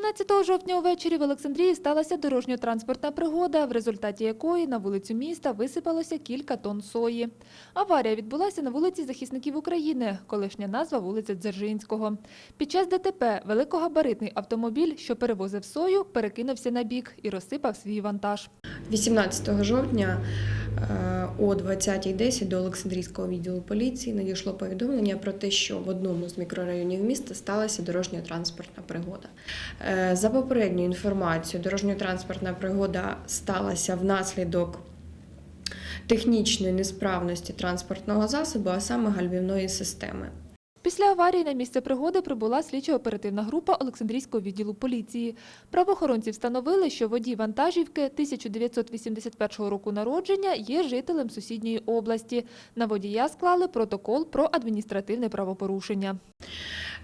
18 жовтня увечері в Олександрії сталася дорожньо-транспортна пригода, в результаті якої на вулицю міста висипалося кілька тонн сої. Аварія відбулася на вулиці Захисників України, колишня назва вулиці Дзержинського. Під час ДТП великогабаритний автомобіль, що перевозив сою, перекинувся на бік і розсипав свій вантаж. 18 жовтня о 20.10 до Олександрійського відділу поліції надійшло повідомлення про те, що в одному з мікрорайонів міста сталася дорожньо-транспортна пригода. Е, За попередньою інформацією, дорожньо-транспортна пригода сталася внаслідок технічної несправності транспортного засобу, а саме гальмівної системи. Після аварії на місце пригоди прибула слідчо-оперативна група Олександрійського відділу поліції. Правоохоронці встановили, що водій вантажівки 1981 року народження є жителем сусідньої області. На водія склали протокол про адміністративне правопорушення.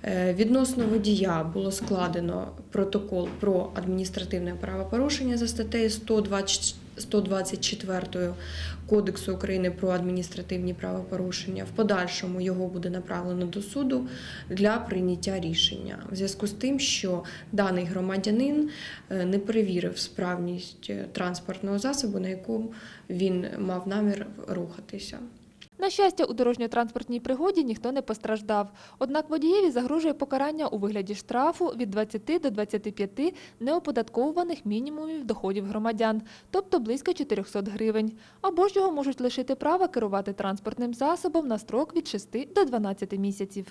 Е, Відносно водія було складено протокол про адміністративне правопорушення за статтею 120 124 Кодексу України про адміністративні правопорушення. В подальшому його буде направлено до суду для прийняття рішення. В зв'язку з тим, що даний громадянин е, не перевірив справність е, транспортного засобу, на якому він мав намір рухатися. На щастя, у дорожньо-транспортній пригоді ніхто не постраждав. Однак водієві загрожує покарання у вигляді штрафу від 20 до 25 неоподатковуваних мінімумів доходів громадян, тобто близько 400 гривень. Або ж його можуть лишити права керувати транспортним засобом на строк від 6 до 12 місяців.